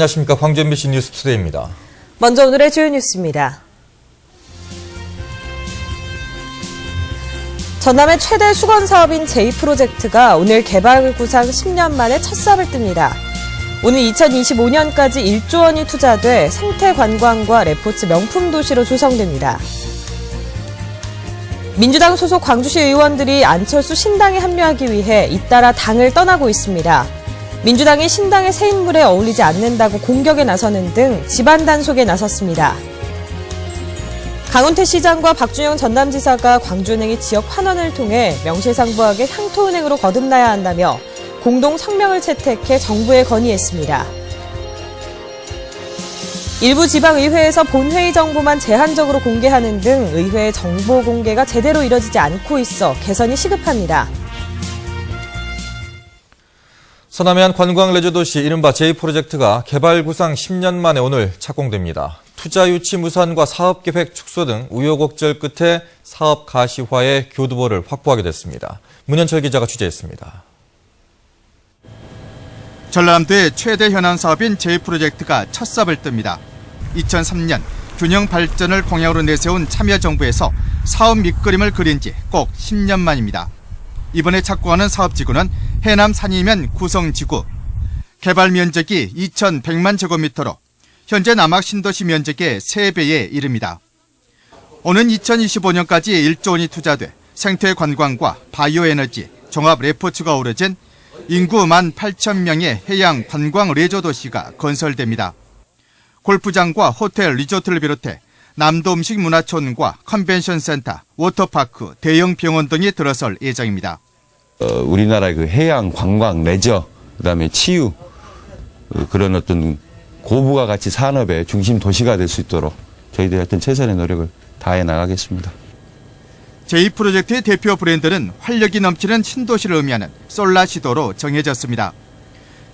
안녕하십니까 MBC 뉴스 투데이입니다. 먼저 오늘의 주요 뉴스입니다. 전남의 최대 수건 사업인 제이프로젝트가 오늘 개발 구상 10년 만에 첫 삽을 뜹니다. 오늘 2025년까지 1조 원이 투자돼 생태 관광과 레포츠 명품 도시로 조성됩니다. 민주당 소속 광주시 의원들이 안철수 신당에 합류하기 위해 잇따라 당을 떠나고 있습니다. 민주당이 신당의 새 인물에 어울리지 않는다고 공격에 나서는 등 집안 단속에 나섰습니다. 강훈태 시장과 박준영 전남지사가 광주은행의 지역 환원을 통해 명실상부하게 향토은행으로 거듭나야 한다며 공동 성명을 채택해 정부에 건의했습니다. 일부 지방의회에서 본회의 정보만 제한적으로 공개하는 등 의회 정보 공개가 제대로 이뤄지지 않고 있어 개선이 시급합니다. 서남의 한 관광 레저 도시 이른바 제이 프로젝트가 개발 구상 10년 만에 오늘 착공됩니다. 투자 유치 무산과 사업 계획 축소 등 우여곡절 끝에 사업 가시화의 교두보를 확보하게 됐습니다. 문현철 기자가 취재했습니다. 전라남도의 최대 현안 사업인 제이프로젝트가 첫 삽을 뜹니다. 2003년 균형 발전을 공약으로 내세운 참여정부에서 사업 밑그림을 그린 지 꼭 10년 만입니다. 이번에 착공하는 사업지구는 해남 산이면 구성지구. 개발 면적이 2,100만 제곱미터로 현재 남학 신도시 면적의 3배에 이릅니다. 오는 2025년까지 1조 원이 투자돼 생태 관광과 바이오 에너지, 종합 레포츠가 어우러진 인구 1만 8천 명의 해양 관광 레저 도시가 건설됩니다. 골프장과 호텔, 리조트를 비롯해 남도 음식 문화촌과 컨벤션 센터, 워터파크, 대형 병원 등이 들어설 예정입니다. 어, 우리나라 그 해양 관광 레저 그다음에 치유 어, 그런 어떤 고부가 가치 산업의 중심 도시가 될 수 있도록 저희들이 하여튼 최선의 노력을 다해 나가겠습니다. 제2 프로젝트의 대표 브랜드는 활력이 넘치는 신도시를 의미하는 솔라시도로 정해졌습니다.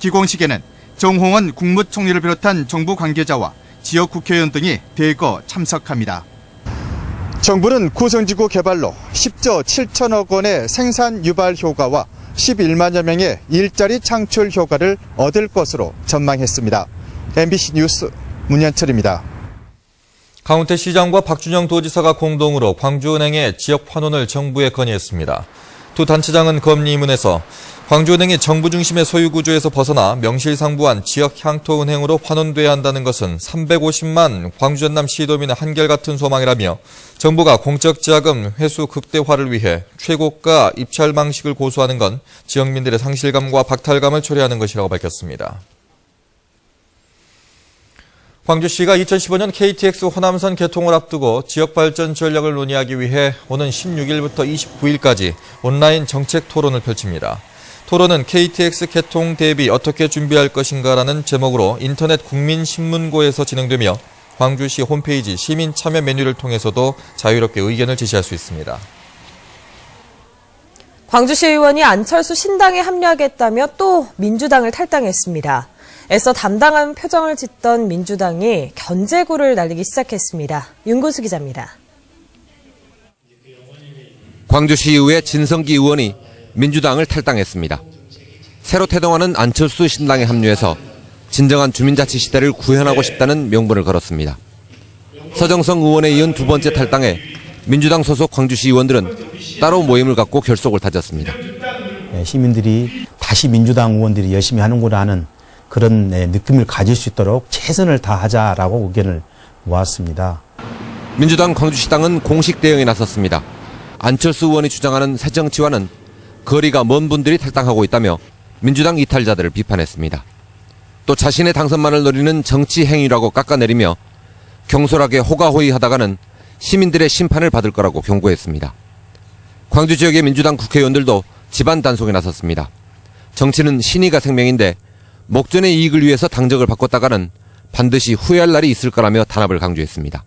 기공식에는 정홍원 국무총리를 비롯한 정부 관계자와 지역 국회의원 등이 대거 참석합니다. 정부는 구성지구 개발로 10조 7천억 원의 생산 유발 효과와 11만여 명의 일자리 창출 효과를 얻을 것으로 전망했습니다. MBC 뉴스 문현철입니다. 강훈태 시장과 박준영 도지사가 공동으로 광주은행의 지역 환원을 정부에 건의했습니다. 두 단체장은 건의문에서 광주은행이 정부 중심의 소유 구조에서 벗어나 명실상부한 지역 향토은행으로 환원돼야 한다는 것은 350만 광주 전남 시도민의 한결같은 소망이라며 정부가 공적 자금 회수 극대화를 위해 최고가 입찰 방식을 고수하는 건 지역민들의 상실감과 박탈감을 초래하는 것이라고 밝혔습니다. 광주시가 2015년 KTX 호남선 개통을 앞두고 지역 발전 전략을 논의하기 위해 오는 16일부터 29일까지 온라인 정책 토론을 펼칩니다. 토론은 KTX 개통 대비 어떻게 준비할 것인가라는 제목으로 인터넷 국민신문고에서 진행되며 광주시 홈페이지 시민 참여 메뉴를 통해서도 자유롭게 의견을 제시할 수 있습니다. 광주시 의원이 안철수 신당에 합류하겠다며 또 민주당을 탈당했습니다. 애써 담당한 표정을 짓던 민주당이 견제구를 날리기 시작했습니다. 윤고수 기자입니다. 광주시 의회 진성기 의원이 민주당을 탈당했습니다. 새로 태동하는 안철수 신당에 합류해서 진정한 주민자치 시대를 구현하고 싶다는 명분을 걸었습니다. 서정성 의원에 이은 두 번째 탈당에 민주당 소속 광주시 의원들은 따로 모임을 갖고 결속을 다졌습니다. 예, 시민들이 다시 민주당 의원들이 열심히 하는구나 하는 그런 예, 느낌을 가질 수 있도록 최선을 다하자라고 의견을 모았습니다. 민주당 광주시당은 공식 대응에 나섰습니다. 안철수 의원이 주장하는 새 정치와는 거리가 먼 분들이 탈당하고 있다며 민주당 이탈자들을 비판했습니다. 또 자신의 당선만을 노리는 정치 행위라고 깎아내리며 경솔하게 호가호위하다가는 시민들의 심판을 받을 거라고 경고했습니다. 광주 지역의 민주당 국회의원들도 집안 단속에 나섰습니다. 정치는 신의가 생명인데 목전의 이익을 위해서 당적을 바꿨다가는 반드시 후회할 날이 있을 거라며 단합을 강조했습니다.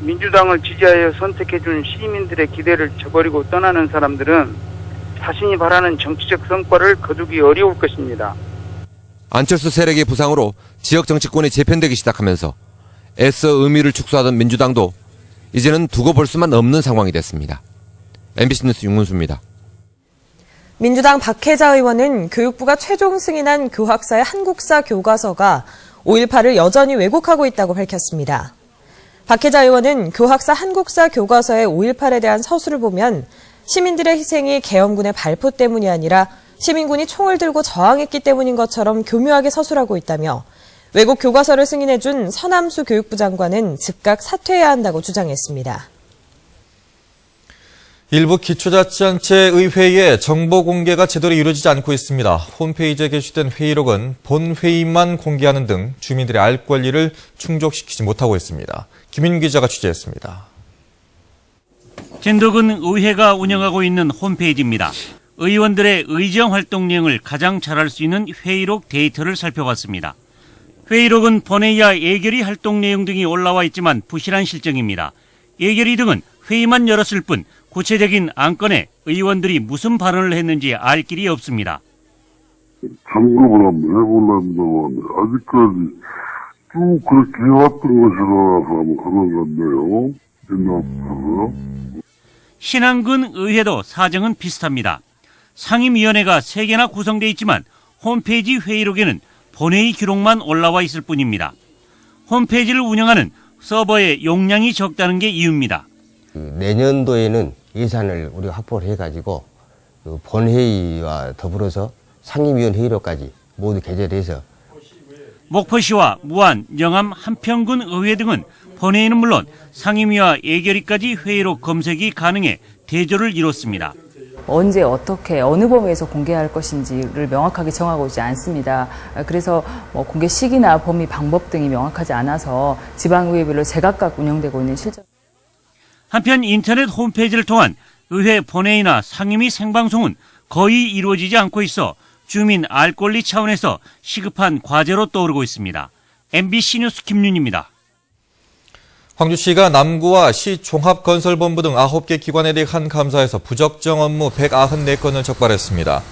민주당을 지지하여 선택해준 시민들의 기대를 저버리고 떠나는 사람들은 자신이 바라는 정치적 성과를 거두기 어려울 것입니다. 안철수 세력의 부상으로 지역 정치권이 재편되기 시작하면서 애써 의미를 축소하던 민주당도 이제는 두고 볼 수만 없는 상황이 됐습니다. MBC 뉴스 윤문수입니다. 민주당 박혜자 의원은 교육부가 최종 승인한 교학사의 한국사 교과서가 5.18을 여전히 왜곡하고 있다고 밝혔습니다. 박혜자 의원은 교학사 한국사 교과서의 5.18에 대한 서술을 보면 시민들의 희생이 계엄군의 발포 때문이 아니라 시민군이 총을 들고 저항했기 때문인 것처럼 교묘하게 서술하고 있다며 외국 교과서를 승인해준 서남수 교육부 장관은 즉각 사퇴해야 한다고 주장했습니다. 일부 기초자치단체 회의에 정보 공개가 제대로 이루어지지 않고 있습니다. 홈페이지에 게시된 회의록은 본 회의만 공개하는 등 주민들의 알 권리를 충족시키지 못하고 있습니다. 김인 기자가 취재했습니다. 진덕은 의회가 운영하고 있는 홈페이지입니다. 의원들의 의정 활동 내용을 가장 잘알수 있는 회의록 데이터를 살펴봤습니다. 회의록은 본회의와 예결위 활동 내용 등이 올라와 있지만 부실한 실정입니다. 예결위 등은 회의만 열었을 뿐 구체적인 안건에 의원들이 무슨 발언을 했는지 알 길이 없습니다. 점검을 한번 해보려면 아직까지 쭉 그렇게 해왔던 것이라서 그런 건데요. 옛날부터. 신안군 의회도 사정은 비슷합니다. 상임위원회가 3개나 구성되어 있지만 홈페이지 회의록에는 본회의 기록만 올라와 있을 뿐입니다. 홈페이지를 운영하는 서버의 용량이 적다는 게 이유입니다. 그 내년도에는 예산을 우리가 확보를 해가지고 그 본회의와 더불어서 상임위원 회의로까지 모두 개절해서 목포시와 무안, 영암, 한평군 의회 등은 본회의는 물론 상임위와 예결위까지 회의로 검색이 가능해 대조를 이뤘습니다. 언제 어떻게 어느 범위에서 공개할 것인지를 명확하게 정하고 있지 않습니다. 그래서 뭐 공개 시기나 범위 방법 등이 명확하지 않아서 지방의회별로 제각각 운영되고 있는 실정. 한편 인터넷 홈페이지를 통한 의회 본회의나 상임위 생방송은 거의 이루어지지 않고 있어 주민 알 권리 차원에서 시급한 과제로 떠오르고 있습니다. MBC 뉴스 김윤입니다. 광주시가 남구와 시 종합건설본부 등 9개 기관에 대해 한 감사에서 부적정 업무 194건을 적발했습니다.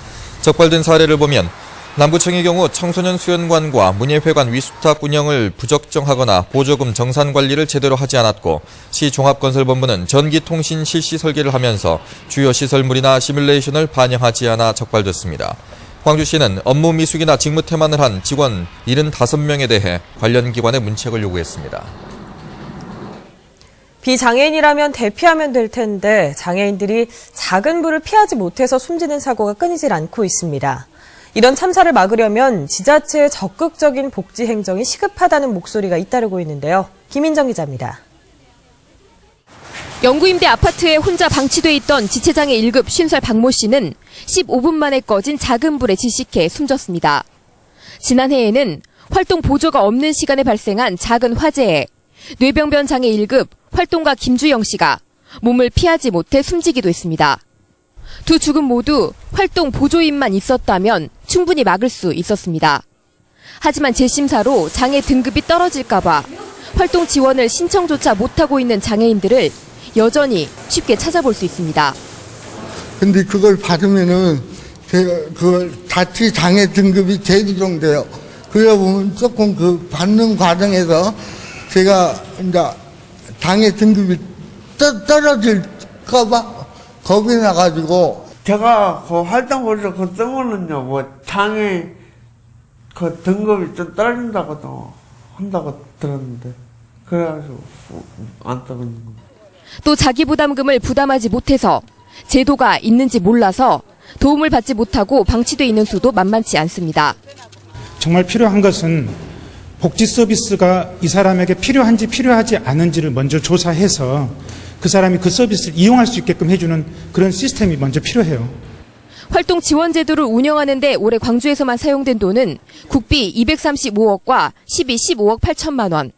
적발된 사례를 보면 남구청의 경우 청소년 수련관과 문예회관 위수탁 운영을 부적정하거나 보조금 정산 관리를 제대로 하지 않았고 시 종합건설본부는 전기통신 실시 설계를 하면서 주요 시설물이나 시뮬레이션을 반영하지 않아 적발됐습니다. 광주시는 업무 미숙이나 직무 태만을 한 직원 75명에 대해 관련 기관에 문책을 요구했습니다. 비장애인이라면 대피하면 될 텐데 장애인들이 작은 불을 피하지 못해서 숨지는 사고가 끊이질 않고 있습니다. 이런 참사를 막으려면 지자체의 적극적인 복지 행정이 시급하다는 목소리가 잇따르고 있는데요. 김인정 기자입니다. 영구임대 아파트에 혼자 방치돼 있던 지체장애 1급 50살 박모 씨는 15분 만에 꺼진 작은 불에 질식해 숨졌습니다. 지난해에는 활동 보조가 없는 시간에 발생한 작은 화재에 뇌병변 장애 1급 활동가 김주영 씨가 몸을 피하지 못해 숨지기도 했습니다. 두 죽음 모두 활동 보조인만 있었다면 충분히 막을 수 있었습니다. 하지만 재심사로 장애 등급이 떨어질까봐 활동 지원을 신청조차 못하고 있는 장애인들을 여전히 쉽게 찾아볼 수 있습니다. 근데 그걸 받으면은 그- 자치 장애 등급이 재조정돼요. 그래 보면 조금 그 받는 과정에서 제가 이제 장애 등급이 떠, 떨어질까봐 겁이 나가지고 제가 그 활동보조 그 때문은요, 뭐, 장애, 그 등급이 좀 떨어진다고도 한다고 들었는데, 그래가지고, 안 떠는 거. 또 자기 부담금을 부담하지 못해서 제도가 있는지 몰라서 도움을 받지 못하고 방치돼 있는 수도 만만치 않습니다. 정말 필요한 것은 복지 서비스가 이 사람에게 필요한지 필요하지 않은지를 먼저 조사해서 그 사람이 그 서비스를 이용할 수 있게끔 해주는 그런 시스템이 먼저 필요해요. 활동 지원 제도를 운영하는데 올해 광주에서만 사용된 돈은 국비 235억과 12, 15억 8천만 원.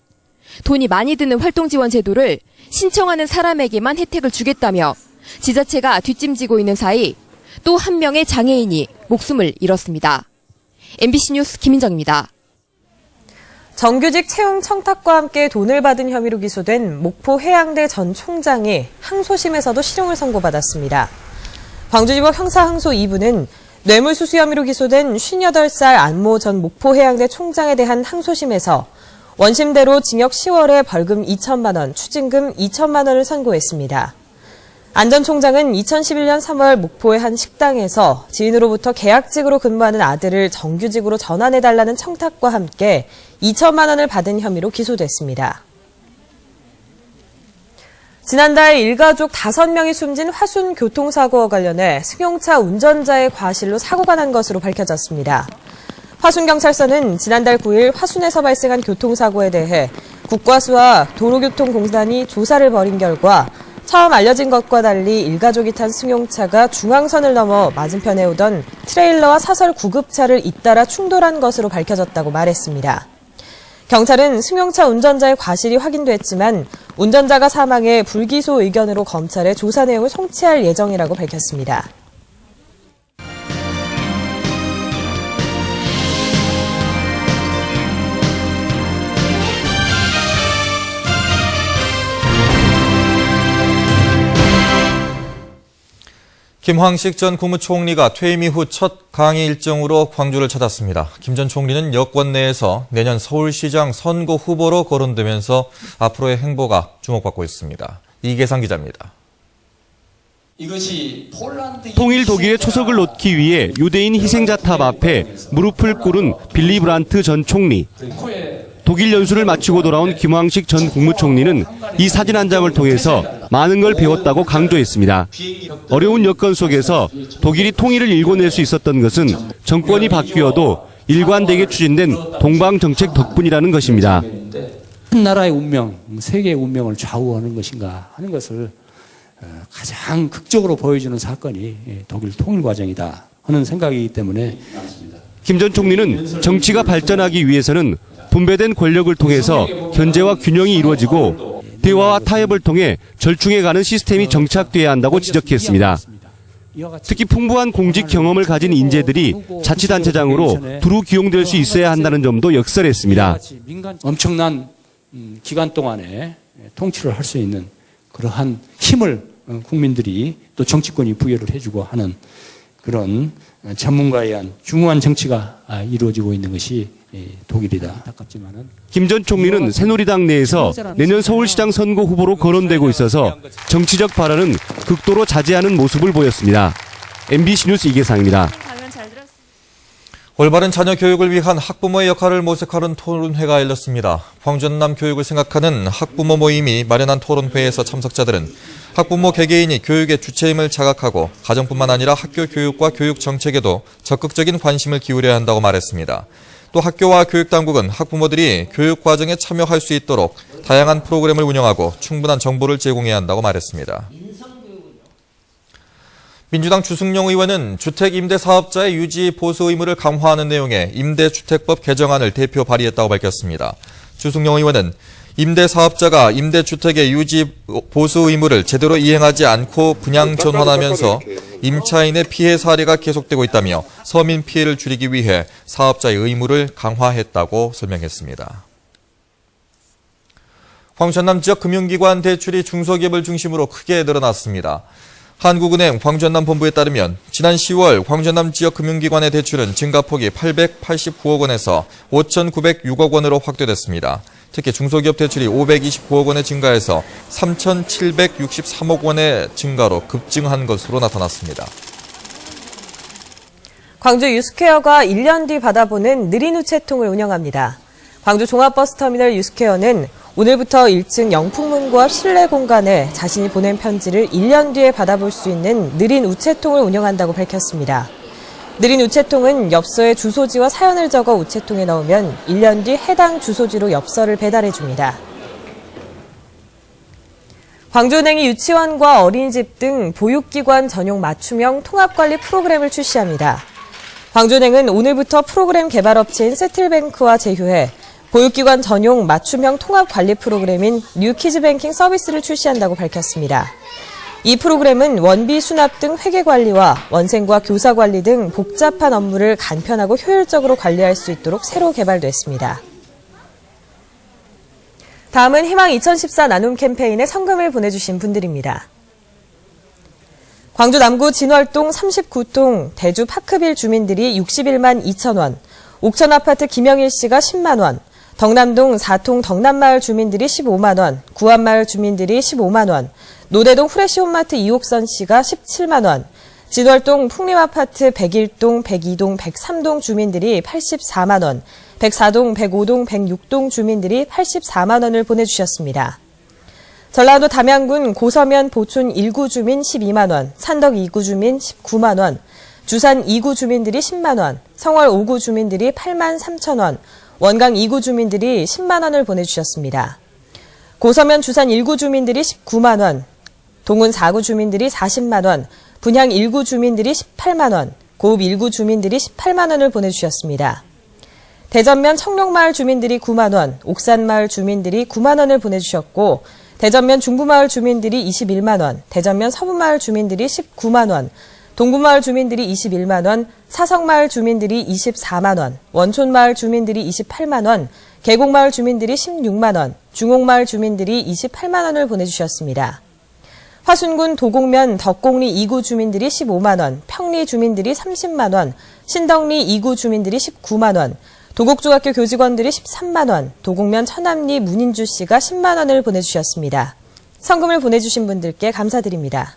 돈이 많이 드는 활동 지원 제도를 신청하는 사람에게만 혜택을 주겠다며 지자체가 뒷짐지고 있는 사이 또 한 명의 장애인이 목숨을 잃었습니다. MBC 뉴스 김인정입니다. 정규직 채용 청탁과 함께 돈을 받은 혐의로 기소된 목포 해양대 전 총장이 항소심에서도 실형을 선고받았습니다. 광주지법 형사항소 2부는 뇌물수수 혐의로 기소된 58살 안모 전 목포 해양대 총장에 대한 항소심에서 원심대로 징역 10월에 벌금 2천만 원, 추징금 2천만 원을 선고했습니다. 안 전 총장은 2011년 3월 목포의 한 식당에서 지인으로부터 계약직으로 근무하는 아들을 정규직으로 전환해달라는 청탁과 함께 2천만 원을 받은 혐의로 기소됐습니다. 지난달 일가족 5명이 숨진 화순 교통사고와 관련해 승용차 운전자의 과실로 사고가 난 것으로 밝혀졌습니다. 화순경찰서는 지난달 9일 화순에서 발생한 교통사고에 대해 국과수와 도로교통공단이 조사를 벌인 결과 처음 알려진 것과 달리 일가족이 탄 승용차가 중앙선을 넘어 맞은편에 오던 트레일러와 사설 구급차를 잇따라 충돌한 것으로 밝혀졌다고 말했습니다. 경찰은 승용차 운전자의 과실이 확인됐지만 운전자가 사망해 불기소 의견으로 검찰에 조사 내용을 송치할 예정이라고 밝혔습니다. 김황식 전 국무총리가 퇴임 이후 첫 강의 일정으로 광주를 찾았습니다. 김 전 총리는 여권 내에서 내년 서울시장 선거 후보로 거론되면서 앞으로의 행보가 주목받고 있습니다. 이계상 기자입니다. 통일 독일의 초석을 놓기 위해 유대인 희생자 탑 앞에 무릎을 꿇은 빌리 브란트 전 총리. 독일 연수를 마치고 돌아온 김황식 전 국무총리는 이 사진 한 장을 통해서 많은 걸 배웠다고 강조했습니다. 어려운 여건 속에서 독일이 통일을 일궈낼 수 있었던 것은 정권이 바뀌어도 일관되게 추진된 동방 정책 덕분이라는 것입니다. 한 나라의 운명, 세계의 운명을 좌우하는 것인가 하는 것을 어, 가장 극적으로 보여주는 사건이 예, 독일 통일 과정이다 하는 생각이기 때문에 김 전 총리는 정치가 발전하기 위해서는 분배된 권력을 통해서 견제와 균형이 이루어지고 대화와 타협을 통해 절충해가는 시스템이 정착돼야 한다고 지적했습니다. 특히 풍부한 공직 경험을 가진 인재들이 자치단체장으로 두루 기용될 수 있어야 한다는 점도 역설했습니다. 엄청난 음, 기간 동안에 통치를 할 수 있는 그러한 힘을 어, 국민들이 또 정치권이 부여를 해주고 하는 그런 어, 전문가에 의한 중후한 정치가 아, 이루어지고 있는 것이 예, 독일이다. 안타깝지만은 김전 총리는 새누리당 내에서 내년 서울시장 선거 후보로 거론되고 있어서 정치적 발언은 극도로 자제하는 모습을 보였습니다. MBC 뉴스 이계상입니다. 올바른 자녀 교육을 위한 학부모의 역할을 모색하는 토론회가 열렸습니다. 광전남 교육을 생각하는 학부모 모임이 마련한 토론회에서 참석자들은 학부모 개개인이 교육의 주체임을 자각하고 가정뿐만 아니라 학교 교육과 교육 정책에도 적극적인 관심을 기울여야 한다고 말했습니다. 또 학교와 교육당국은 학부모들이 교육 과정에 참여할 수 있도록 다양한 프로그램을 운영하고 충분한 정보를 제공해야 한다고 말했습니다. 민주당 주승용 의원은 주택 임대 사업자의 유지 보수 의무를 강화하는 내용의 임대주택법 개정안을 대표 발의했다고 밝혔습니다. 주승용 의원은 임대 사업자가 임대주택의 유지 보수 의무를 제대로 이행하지 않고 분양 전환하면서 임차인의 피해 사례가 계속되고 있다며 서민 피해를 줄이기 위해 사업자의 의무를 강화했다고 설명했습니다. 광전남 지역 금융기관 대출이 중소기업을 중심으로 크게 늘어났습니다. 한국은행 광전남 본부에 따르면 지난 10월 광전남 지역 금융기관의 대출은 증가폭이 889억 원에서 5,906억 원으로 확대됐습니다. 특히 중소기업 대출이 529억 원의 증가해서 3,763억 원의 증가로 급증한 것으로 나타났습니다. 광주 유스케어가 1년 뒤 받아보는 느린 우체통을 운영합니다. 광주 종합버스터미널 유스케어는 오늘부터 1층 영풍문고 앞 실내 공간에 자신이 보낸 편지를 1년 뒤에 받아볼 수 있는 느린 우체통을 운영한다고 밝혔습니다. 느린 우체통은 엽서에 주소지와 사연을 적어 우체통에 넣으면 1년 뒤 해당 주소지로 엽서를 배달해 줍니다. 광주은행이 유치원과 어린이집 등 보육기관 전용 맞춤형 통합관리 프로그램을 출시합니다. 광주은행은 오늘부터 프로그램 개발업체인 세틀뱅크와 제휴해 보육기관 전용 맞춤형 통합관리 프로그램인 뉴키즈뱅킹 서비스를 출시한다고 밝혔습니다. 이 프로그램은 원비 수납 등 회계 관리와 원생과 교사 관리 등 복잡한 업무를 간편하고 효율적으로 관리할 수 있도록 새로 개발됐습니다. 다음은 희망 2014 나눔 캠페인에 성금을 보내주신 분들입니다. 광주 남구 진월동 39동 대주 파크빌 주민들이 61만 2천 원, 옥천 아파트 김영일 씨가 10만 원, 덕남동 4통 덕남마을 주민들이 15만 원, 구암마을 주민들이 15만 원, 노대동 후레쉬 홈마트 이옥선 씨가 17만 원, 진월동 풍림아파트 101동, 102동, 103동 주민들이 84만 원, 104동, 105동, 106동 주민들이 84만 원을 보내주셨습니다. 전라도 담양군 고서면 보촌 1구 주민 12만 원, 산덕 2구 주민 19만 원, 주산 2구 주민들이 10만 원, 성월 5구 주민들이 8만 3천 원, 원강 2구 주민들이 10만 원을 보내주셨습니다. 고서면 주산 1구 주민들이 19만 원, 동은 4구 주민들이 40만 원, 분향 1구 주민들이 18만 원, 고읍 1구 주민들이 18만 원을 보내주셨습니다. 대전면 청룡마을 주민들이 9만 원, 옥산마을 주민들이 9만 원을 보내주셨고 대전면 중부마을 주민들이 21만 원, 대전면 서부마을 주민들이 19만 원, 동부마을 주민들이 21만 원, 사성마을 주민들이 24만 원, 원촌마을 주민들이 28만 원, 계곡마을 주민들이 16만 원, 중옥마을 주민들이 28만 원을 보내주셨습니다. 화순군 도곡면 덕곡리 2구 주민들이 15만 원, 평리 주민들이 30만 원, 신덕리 2구 주민들이 19만 원, 도곡중학교 교직원들이 13만 원, 도곡면 천암리 문인주 씨가 10만 원을 보내주셨습니다. 성금을 보내주신 분들께 감사드립니다.